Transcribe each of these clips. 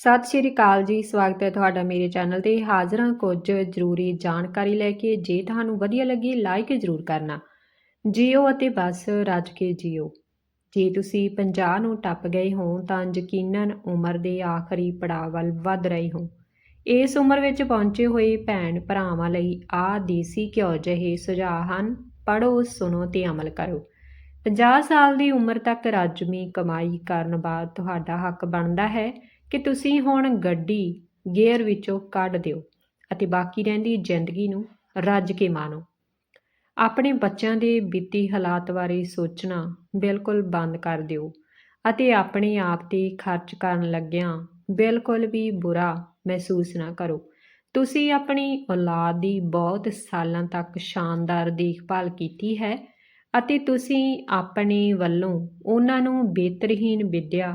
ਸਤਿ ਸ਼੍ਰੀ ਅਕਾਲ ਜੀ, ਸਵਾਗਤ ਹੈ ਤੁਹਾਡਾ ਮੇਰੇ ਚੈਨਲ ਤੇ। ਹਾਜ਼ਰ ਹਾਂ ਕੁਝ ਜ਼ਰੂਰੀ ਜਾਣਕਾਰੀ ਲੈ ਕੇ। ਜੇ ਤੁਹਾਨੂੰ ਵਧੀਆ ਲੱਗੀ ਲਾਈਕ ਜ਼ਰੂਰ ਕਰਨਾ। ਜੀਓ ਅਤੇ ਬਸ, ਰੱਜ ਕੇ ਜੀਓ। ਜੇ ਤੁਸੀਂ 50 ਨੂੰ ਟੱਪ ਗਏ ਹੋ, ਤਾਂ ਯਕੀਨਨ ਉਮਰ ਦੇ ਆਖਰੀ ਪੜਾਅ ਵੱਲ ਵੱਧ ਰਹੇ ਹੋ। ਇਸ ਉਮਰ ਵਿੱਚ ਪਹੁੰਚੇ ਹੋਏ ਭੈਣ ਭਰਾਵਾਂ ਲਈ ਆ ਦੇਸੀ ਘਿਓ ਜਿਹੇ ਸੁਝਾਅ ਹਨ। ਪੜੋ ਸੁਣੋ ਤੇ ਅਮਲ ਕਰੋ। 50 ਸਾਲ ਦੀ ਉਮਰ ਤੱਕ ਰਾਜਮੀ ਕਮਾਈ ਕਰਨ ਬਾਅਦ ਤੁਹਾਡਾ ਹੱਕ ਬਣਦਾ ਹੈ। ਕਿ ਤੁਸੀਂ ਹੁਣ ਗੱਡੀ ਗੇਅਰ ਵਿੱਚੋਂ ਕੱਢ ਦਿਓ ਅਤੇ ਬਾਕੀ ਰਹਿੰਦੀ ਜ਼ਿੰਦਗੀ ਨੂੰ ਰੱਜ ਕੇ ਮਾਣੋ। ਆਪਣੇ ਬੱਚਿਆਂ ਦੇ ਵਿੱਤੀ ਹਾਲਾਤ ਬਾਰੇ ਸੋਚਣਾ ਬਿਲਕੁਲ ਬੰਦ ਕਰ ਦਿਓ ਅਤੇ ਆਪਣੇ ਆਪ ਤੇ ਖਰਚ ਕਰਨ ਲੱਗਿਆਂ ਬਿਲਕੁਲ ਵੀ ਬੁਰਾ ਮਹਿਸੂਸ ਨਾ ਕਰੋ। ਤੁਸੀਂ ਆਪਣੀ ਔਲਾਦ ਦੀ ਬਹੁਤ ਸਾਲਾਂ ਤੱਕ ਸ਼ਾਨਦਾਰ ਦੇਖਭਾਲ ਕੀਤੀ ਹੈ ਅਤੇ ਤੁਸੀਂ ਆਪਣੇ ਵੱਲੋਂ ਉਹਨਾਂ ਨੂੰ ਬਿਹਤਰੀਨ ਵਿੱਦਿਆ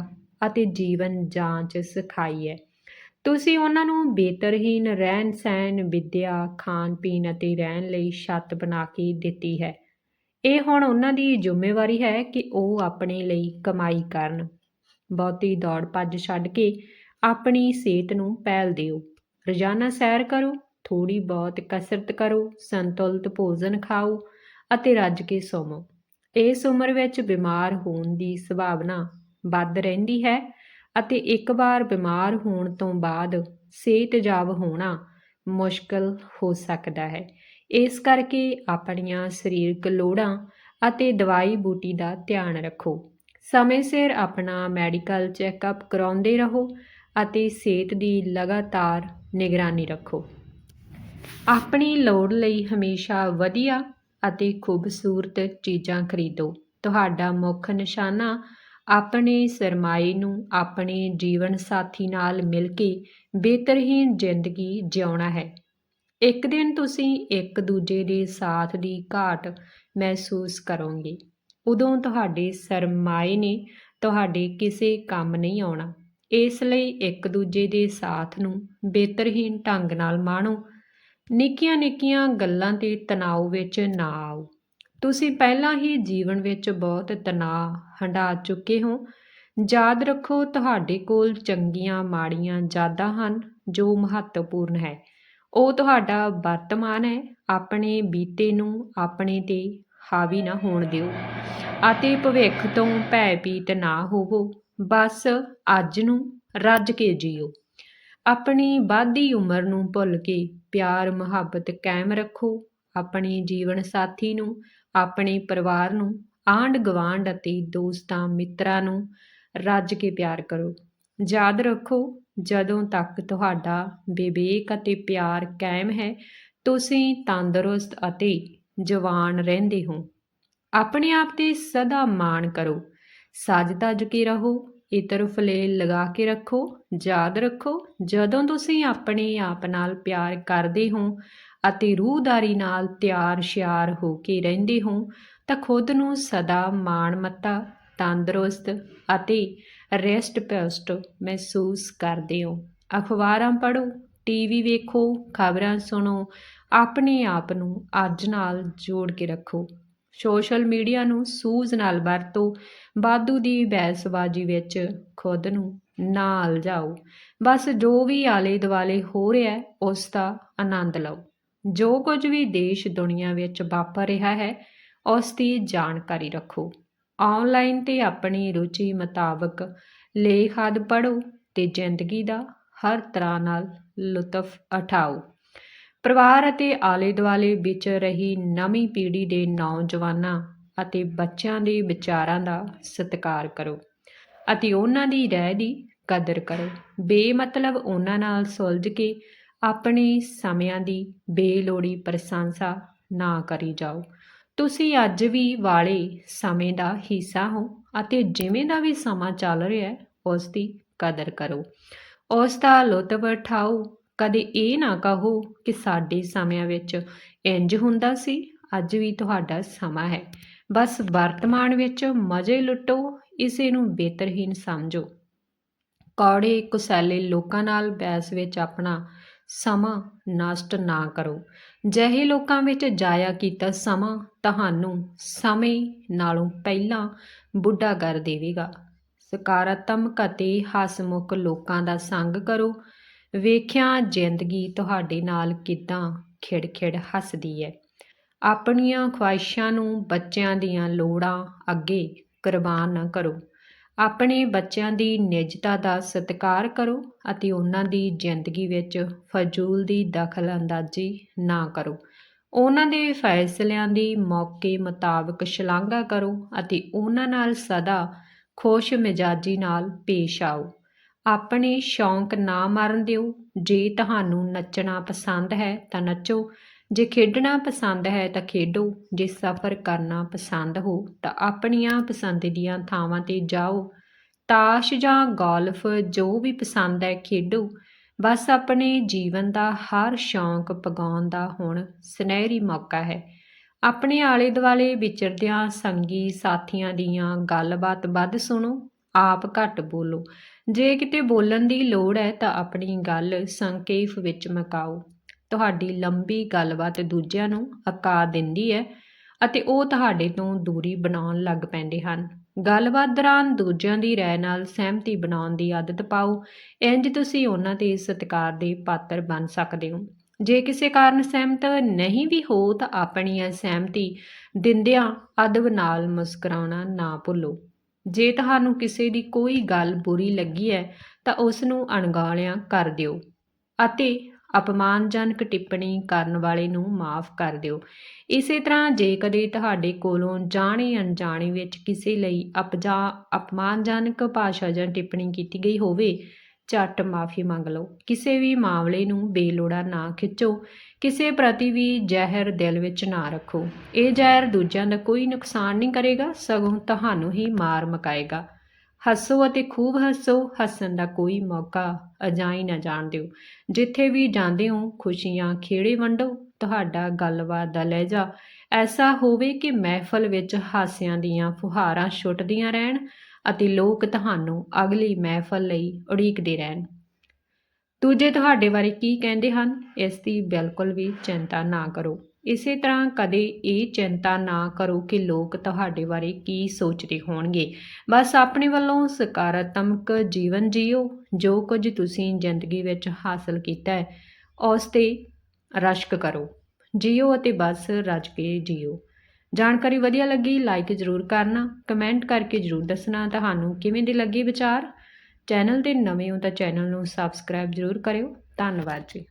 ਅਤੇ ਜੀਵਨ ਜਾਂਚ ਸਿਖਾਈ ਹੈ ਤੁਸੀਂ ਉਹਨਾਂ ਨੂੰ ਬਿਹਤਰਹੀਨ ਰਹਿਣ ਸਹਿਣ, ਵਿੱਦਿਆ ਖਾਣ ਪੀਣ ਅਤੇ ਰਹਿਣ ਲਈ ਛੱਤ ਬਣਾ ਕੇ ਦਿੱਤੀ ਹੈ। ਇਹ ਹੁਣ ਉਹਨਾਂ ਦੀ ਜ਼ਿੰਮੇਵਾਰੀ ਹੈ ਕਿ ਉਹ ਆਪਣੇ ਲਈ ਕਮਾਈ ਕਰਨ। ਬਹੁਤੀ ਦੌੜ ਭੱਜ ਛੱਡ ਕੇ ਆਪਣੀ ਸਿਹਤ ਨੂੰ ਪਹਿਲ ਦਿਓ। ਰੋਜ਼ਾਨਾ ਸੈਰ ਕਰੋ ਥੋੜੀ ਬਹੁਤ ਕਸਰਤ ਕਰੋ, ਸੰਤੁਲਿਤ ਭੋਜਨ ਖਾਓ ਅਤੇ ਰੱਜ ਕੇ ਸੌਵੋ। ਇਸ ਉਮਰ ਵਿੱਚ ਬਿਮਾਰ ਹੋਣ ਦੀ ਸੰਭਾਵਨਾ ਵੱਧ ਰਹਿੰਦੀ ਹੈ ਅਤੇ ਇੱਕ ਵਾਰ ਬਿਮਾਰ ਹੋਣ ਤੋਂ ਬਾਅਦ ਸਿਹਤਯਾਬ ਹੋਣਾ ਮੁਸ਼ਕਲ ਹੋ ਸਕਦਾ ਹੈ। ਇਸ ਕਰਕੇ ਆਪਣੀਆਂ ਸਰੀਰਕ ਲੋੜਾਂ ਅਤੇ ਦਵਾਈ ਬੂਟੀ ਦਾ ਧਿਆਨ ਰੱਖੋ। ਸਮੇਂ ਸਿਰ ਆਪਣਾ ਮੈਡੀਕਲ ਚੈੱਕਅਪ ਕਰਾਉਂਦੇ ਰਹੋ ਅਤੇ ਸਿਹਤ ਦੀ ਲਗਾਤਾਰ ਨਿਗਰਾਨੀ ਰੱਖੋ। ਆਪਣੀ ਲੋੜ ਲਈ ਹਮੇਸ਼ਾ ਵਧੀਆ ਅਤੇ ਖੂਬਸੂਰਤ ਚੀਜ਼ਾਂ ਖਰੀਦੋ। ਤੁਹਾਡਾ ਮੁੱਖ ਨਿਸ਼ਾਨਾ ਆਪਣੇ ਸਰਮਾਏ ਨੂੰ ਆਪਣੇ ਜੀਵਨ ਸਾਥੀ ਨਾਲ ਮਿਲ ਕੇ ਬਿਹਤਰੀਨ ਜ਼ਿੰਦਗੀ ਜਿਉਣਾ ਹੈ। ਇੱਕ ਦਿਨ ਤੁਸੀਂ ਇੱਕ ਦੂਜੇ ਦੇ ਸਾਥ ਦੀ ਘਾਟ ਮਹਿਸੂਸ ਕਰੋਗੇ। ਉਦੋਂ ਤੁਹਾਡੇ ਸਰਮਾਏ ਨੇ ਤੁਹਾਡੇ ਕਿਸੇ ਕੰਮ ਨਹੀਂ ਆਉਣਾ। ਇਸ ਲਈ ਇੱਕ ਦੂਜੇ ਦੇ ਸਾਥ ਨੂੰ ਬਿਹਤਰੀਨ ਢੰਗ ਨਾਲ ਮਾਣੋ। ਨਿੱਕੀਆਂ ਨਿੱਕੀਆਂ ਗੱਲਾਂ ਤੇ ਤਣਾਅ ਵਿੱਚ ਨਾ ਆਓ। ਤੁਸੀਂ ਪਹਿਲਾਂ ਹੀ ਜੀਵਨ ਵਿੱਚ ਬਹੁਤ ਤਣਾਅ, ਹੰਢਾ ਚੁੱਕੇ ਹੋ। ਯਾਦ ਰੱਖੋ, ਤੁਹਾਡੇ ਕੋਲ ਚੰਗੀਆਂ ਮਾੜੀਆਂ ਯਾਦਾਂ ਹਨ, ਜੋ ਮਹੱਤਵਪੂਰਨ ਹੈ। ਉਹ ਤੁਹਾਡਾ ਵਰਤਮਾਨ ਹੈ। ਆਪਣੇ ਬੀਤੇ ਨੂੰ ਆਪਣੇ ਤੇ ਹਾਵੀ ਨਾ ਹੋਣ ਦਿਓ ਅਤੇ ਭਵਿੱਖ ਤੋਂ ਭੈਭੀਤ ਨਾ ਹੋਵੋ। ਬਸ ਅੱਜ ਨੂੰ ਰੱਜ ਕੇ ਜੀਓ। ਆਪਣੀ ਵਾਧੀ ਉਮਰ ਨੂੰ ਭੁੱਲ ਕੇ ਪਿਆਰ ਮੁਹੱਬਤ ਕਾਇਮ ਰੱਖੋ। ਆਪਣੇ ਜੀਵਨ ਸਾਥੀ ਨੂੰ ਆਪਣੇ ਪਰਿਵਾਰ ਨੂੰ, ਆਂਢ ਗਵਾਂਢ ਅਤੇ ਦੋਸਤਾਂ ਮਿੱਤਰਾਂ ਨੂੰ ਰੱਜ ਕੇ ਪਿਆਰ ਕਰੋ। ਯਾਦ ਰੱਖੋ, ਜਦੋਂ ਤੱਕ ਤੁਹਾਡਾ ਵਿਵੇਕ ਅਤੇ ਪਿਆਰ ਕਾਇਮ ਹੈ, ਤੁਸੀਂ ਤੰਦਰੁਸਤ ਅਤੇ ਜਵਾਨ ਰਹਿੰਦੇ ਹੋ। ਆਪਣੇ ਆਪ ਤੇ ਸਦਾ ਮਾਣ ਕਰੋ। ਸੱਜ ਤੱਜ ਕੇ ਰਹੋ, ਇਤਰ ਫਲੇਲ ਲਗਾ ਕੇ ਰੱਖੋ। ਯਾਦ ਰੱਖੋ, ਜਦੋਂ ਤੁਸੀਂ ਆਪਣੇ ਆਪ ਨਾਲ ਪਿਆਰ ਕਰਦੇ ਹੋ ਅਤੇ ਰੂਹਦਾਰੀ ਨਾਲ ਤਿਆਰ ਸ਼ਿਆਰ ਹੋ ਕੇ ਰਹਿੰਦੇ ਹੋ ਤਾਂ ਖੁਦ ਨੂੰ ਸਦਾ ਮਾਣਮੱਤਾ, ਤੰਦਰੁਸਤ ਅਤੇ ਰੈਸਟ ਪੈਸਟ ਮਹਿਸੂਸ ਕਰਦੇ ਹੋ। ਅਖਬਾਰਾਂ ਪੜ੍ਹੋ ਟੀਵੀ ਵੇਖੋ, ਖਬਰਾਂ ਸੁਣੋ, ਆਪਣੇ ਆਪ ਨੂੰ ਅੱਜ ਨਾਲ ਜੋੜ ਕੇ ਰੱਖੋ। ਸੋਸ਼ਲ ਮੀਡੀਆ ਨੂੰ ਸੂਝ ਨਾਲ ਵਰਤੋ। ਬਾਦੂ ਦੀ ਬੈਸਬਾਜੀ ਵਿੱਚ ਖੁਦ ਨੂੰ ਨਾਲ ਜਾਓ। ਬਸ ਜੋ ਵੀ ਆਲੇ ਦੁਆਲੇ ਹੋ ਰਿਹਾ, ਉਸ ਦਾ ਆਨੰਦ ਲਓ। ਜੋ ਕੁਝ ਵੀ ਦੇਸ਼ ਦੁਨੀਆ ਵਿੱਚ ਵਾਪਰ ਰਿਹਾ ਹੈ, ਉਸ ਦੀ ਜਾਣਕਾਰੀ ਰੱਖੋ। ਆਨਲਾਈਨ ਤੇ ਆਪਣੀ ਰੁਚੀ ਮੁਤਾਬਕ ਲੇਖ ਆਦਿ ਪੜ੍ਹੋ ਤੇ ਜ਼ਿੰਦਗੀ ਦਾ ਹਰ ਤਰ੍ਹਾਂ ਨਾਲ ਲੁਤਫ ਉਠਾਓ। ਪਰਿਵਾਰ ਅਤੇ ਆਲੇ ਦੁਆਲੇ ਵਿੱਚ ਰਹੀ ਨਵੀਂ ਪੀੜ੍ਹੀ ਦੇ ਨੌਜਵਾਨਾਂ ਅਤੇ ਬੱਚਿਆਂ ਦੇ ਵਿਚਾਰਾਂ ਦਾ ਸਤਿਕਾਰ ਕਰੋ ਅਤੇ ਉਹਨਾਂ ਦੀ ਰਹਿ ਦੀ ਕਦਰ ਕਰੋ। ਬੇਮਤਲਬ ਉਹਨਾਂ ਨਾਲ ਸੁਲਝ ਕੇ ਆਪਣੇ ਸਮਿਆਂ ਦੀ ਬੇਲੋੜੀ ਪ੍ਰਸ਼ੰਸਾ ਨਾ ਕਰੀ ਜਾਓ। ਤੁਸੀਂ ਅੱਜ ਵੀ ਵਾਲੇ ਸਮੇਂ ਦਾ ਹਿੱਸਾ ਹੋ ਅਤੇ ਜਿਵੇਂ ਦਾ ਵੀ ਸਮਾਂ ਚੱਲ ਰਿਹਾ ਹੈ, ਉਸ ਦੀ ਕਦਰ ਕਰੋ। ਉਸ ਦਾ ਲੁਤਫ ਉਠਾਓ। ਕਦੇ ਇਹ ਨਾ ਕਹੋ ਕਿ ਸਾਡੇ ਸਮਿਆਂ ਵਿੱਚ ਇੰਜ ਹੁੰਦਾ ਸੀ, ਅੱਜ ਵੀ ਤੁਹਾਡਾ ਸਮਾਂ ਹੈ। ਬਸ ਵਰਤਮਾਨ ਵਿੱਚ ਮਜ਼ੇ ਲੁੱਟੋ, ਇਸੇ ਨੂੰ ਬਿਹਤਰਹੀਨ ਸਮਝੋ। ਕੌੜੇ ਕੁਸੈਲੇ ਲੋਕਾਂ ਨਾਲ ਬੈਸ ਵਿੱਚ ਆਪਣਾ ਸਮਾਂ ਨਸ਼ਟ ਨਾ ਕਰੋ। ਜਿਹੇ ਲੋਕਾਂ ਵਿੱਚ ਜਾਇਆ ਕੀਤਾ ਸਮਾਂ ਤੁਹਾਨੂੰ ਸਮੇਂ ਨਾਲੋਂ ਪਹਿਲਾਂ ਬੁੱਢਾ ਕਰ ਦੇਵੇਗਾ। ਸਕਾਰਾਤਮਕ ਅਤੇ ਹਸਮੁਖ ਲੋਕਾਂ ਦਾ ਸੰਗ ਕਰੋ। ਵੇਖਿਆ ਜ਼ਿੰਦਗੀ ਤੁਹਾਡੇ ਨਾਲ ਕਿਦਾਂ ਖਿੜਖਿੜ ਹੱਸਦੀ ਹੈ। ਆਪਣੀਆਂ ਖਵਾਹਿਸ਼ਾਂ ਨੂੰ ਬੱਚਿਆਂ ਦੀਆਂ ਲੋੜਾਂ ਅੱਗੇ ਕੁਰਬਾਨ ਨਾ ਕਰੋ। ਆਪਣੇ ਬੱਚਿਆਂ ਦੀ ਨਿੱਜਤਾ ਦਾ ਸਤਿਕਾਰ ਕਰੋ ਅਤੇ ਉਹਨਾਂ ਦੀ ਜ਼ਿੰਦਗੀ ਵਿੱਚ ਫਜ਼ੂਲ ਦੀ ਦਖਲਅੰਦਾਜ਼ੀ ਨਾ ਕਰੋ। ਉਹਨਾਂ ਦੇ ਫੈਸਲਿਆਂ ਦੀ ਮੌਕੇ ਮੁਤਾਬਕ ਸ਼ਲਾਘਾ ਕਰੋ ਅਤੇ ਉਹਨਾਂ ਨਾਲ ਸਦਾ ਖੁਸ਼ ਮਿਜਾਜੀ ਨਾਲ ਪੇਸ਼ ਆਓ। ਆਪਣੇ ਸ਼ੌਂਕ ਨਾ ਮਾਰਨ ਦਿਓ। ਜੇ ਤੁਹਾਨੂੰ ਨੱਚਣਾ ਪਸੰਦ ਹੈ ਤਾਂ ਨੱਚੋ। ਜੇ ਖੇਡਣਾ ਪਸੰਦ ਹੈ ਤਾਂ ਖੇਡੋ, ਜੇ ਸਫ਼ਰ ਕਰਨਾ ਪਸੰਦ ਹੋ ਤਾਂ ਆਪਣੀਆਂ ਪਸੰਦ ਦੀਆਂ ਥਾਵਾਂ ਤੇ ਜਾਓ। ਤਾਸ਼ ਜਾਂ ਗੋਲਫ ਜੋ ਵੀ ਪਸੰਦ ਹੈ ਖੇਡੋ। ਬਸ ਆਪਣੇ ਜੀਵਨ ਦਾ ਹਰ ਸ਼ੌਂਕ ਪਗਾਉਣ ਦਾ ਹੁਣ ਸੁਨਹਿਰੀ ਮੌਕਾ ਹੈ। ਆਪਣੇ ਆਲੇ ਦੁਆਲੇ ਵਿਚਰਦਿਆਂ ਸੰਗੀ ਸਾਥੀਆਂ ਦੀਆਂ ਗੱਲਬਾਤ ਵੱਧ ਸੁਣੋ, ਆਪ ਘੱਟ ਬੋਲੋ। ਜੇ ਕਿਤੇ ਬੋਲਣ ਦੀ ਲੋੜ ਹੈ ਤਾਂ ਆਪਣੀ ਗੱਲ ਸੰਖੇਪ ਵਿੱਚ ਮੁਕਾਓ। ਤੁਹਾਡੀ ਲੰਬੀ ਗੱਲਬਾਤ ਦੂਜਿਆਂ ਨੂੰ ਅਕਾ ਦਿੰਦੀ ਹੈ ਅਤੇ ਉਹ ਤੁਹਾਡੇ ਤੋਂ ਦੂਰੀ ਬਣਾਉਣ ਲੱਗ ਪੈਂਦੇ ਹਨ। ਗੱਲਬਾਤ ਦੌਰਾਨ ਦੂਜਿਆਂ ਦੀ ਰਾਏ ਨਾਲ ਸਹਿਮਤੀ ਬਣਾਉਣ ਦੀ ਆਦਤ ਪਾਓ। ਇੰਜ ਤੁਸੀਂ ਉਹਨਾਂ 'ਤੇ ਸਤਿਕਾਰ ਦੇ ਪਾਤਰ ਬਣ ਸਕਦੇ ਹੋ। ਜੇ ਕਿਸੇ ਕਾਰਨ ਸਹਿਮਤ ਨਹੀਂ ਵੀ ਹੋ ਤਾਂ ਆਪਣੀ ਸਹਿਮਤੀ ਦਿੰਦਿਆਂ ਅਦਬ ਨਾਲ ਮੁਸਕਰਾਉਣਾ ਨਾ ਭੁੱਲੋ। ਜੇ ਤੁਹਾਨੂੰ ਕਿਸੇ ਦੀ ਕੋਈ ਗੱਲ ਬੁਰੀ ਲੱਗੀ ਹੈ ਤਾਂ ਉਸ ਨੂੰ ਅਣਗੌਲਿਆਂ ਕਰ ਦਿਓ ਅਤੇ ਅਪਮਾਨਜਨਕ ਟਿੱਪਣੀ ਕਰਨ ਵਾਲੇ ਨੂੰ ਮਾਫ ਕਰ ਦਿਓ। ਇਸੇ ਤਰ੍ਹਾਂ ਜੇ ਕਦੇ ਤੁਹਾਡੇ ਕੋਲੋਂ ਜਾਣੇ ਅਣਜਾਣੇ ਵਿੱਚ ਕਿਸੇ ਲਈ ਅਪਜਾ, ਅਪਮਾਨਜਨਕ ਭਾਸ਼ਾ ਜਾਂ ਟਿੱਪਣੀ ਕੀਤੀ ਗਈ ਹੋਵੇ, ਝੱਟ ਮਾਫੀ ਮੰਗ ਲਓ। ਕਿਸੇ ਵੀ ਮਾਮਲੇ ਨੂੰ ਬੇਲੋੜਾ ਨਾ ਖਿੱਚੋ। ਕਿਸੇ ਪ੍ਰਤੀ ਵੀ ਜ਼ਹਿਰ ਦਿਲ ਵਿੱਚ ਨਾ ਰੱਖੋ। ਇਹ ਜ਼ਹਿਰ ਦੂਜਿਆਂ ਦਾ ਕੋਈ ਨੁਕਸਾਨ ਨਹੀਂ ਕਰੇਗਾ, ਸਗੋਂ ਤੁਹਾਨੂੰ ਹੀ ਮਾਰ ਮਕਾਏਗਾ। ਹੱਸੋ ਅਤੇ ਖੂਬ ਹੱਸੋ, ਹੱਸਣ ਦਾ ਕੋਈ ਮੌਕਾ ਅਜਾਈ ਨਾ ਜਾਣ ਦਿਓ। ਜਿੱਥੇ ਵੀ ਜਾਂਦੇ ਹੋ, ਖੁਸ਼ੀਆਂ ਖੇੜੇ ਵੰਡੋ, ਤੁਹਾਡਾ ਗੱਲਬਾਤ ਦਾ ਲਹਿਜਾ। ਐਸਾ ਹੋਵੇ ਕਿ ਮਹਿਫਲ ਵਿੱਚ ਹਾਸਿਆਂ ਦੀਆਂ ਫੁਹਾਰਾਂ ਛੁੱਟਦੀਆਂ ਰਹਿਣ ਅਤੇ ਲੋਕ ਤੁਹਾਨੂੰ ਅਗਲੀ ਮਹਿਫਲ ਲਈ ਉਡੀਕਦੇ ਰਹਿਣ। ਦੂਜੇ ਤੁਹਾਡੇ ਬਾਰੇ ਕੀ ਕਹਿੰਦੇ ਹਨ? ਇਸ ਦੀ ਬਿਲਕੁਲ ਵੀ ਚਿੰਤਾ ਨਾ ਕਰੋ। ਇਸੇ ਤਰ੍ਹਾਂ ਕਦੇ ਇਹ ਚਿੰਤਾ ਨਾ ਕਰੋ ਕਿ ਲੋਕ ਤੁਹਾਡੇ ਬਾਰੇ ਕੀ ਸੋਚਦੇ ਹੋਣਗੇ। ਬਸ ਆਪਣੇ ਵੱਲੋਂ ਸਕਾਰਾਤਮਕ ਜੀਵਨ ਜੀਓ, ਜੋ ਕੁਝ ਤੁਸੀਂ ਜ਼ਿੰਦਗੀ ਵਿੱਚ ਹਾਸਲ ਕੀਤਾ ਹੈ, ਉਸ ਤੇ ਰਸ਼ਕ ਕਰੋ। ਜੀਓ ਅਤੇ ਬਸ ਰੱਜ ਕੇ ਜੀਓ। ਜਾਣਕਾਰੀ ਵਧੀਆ ਲੱਗੀ ਲਾਈਕ ਜ਼ਰੂਰ ਕਰਨਾ ਕਮੈਂਟ ਕਰਕੇ ਜ਼ਰੂਰ ਦੱਸਣਾ ਤੁਹਾਨੂੰ ਕਿਵੇਂ ਦੇ ਲੱਗੇ ਵਿਚਾਰ। ਚੈਨਲ ਤੇ ਨਵੇਂ ਹੋ ਤਾਂ ਚੈਨਲ ਨੂੰ ਸਬਸਕ੍ਰਾਈਬ ਜ਼ਰੂਰ ਕਰਿਓ। ਧੰਨਵਾਦ ਜੀ।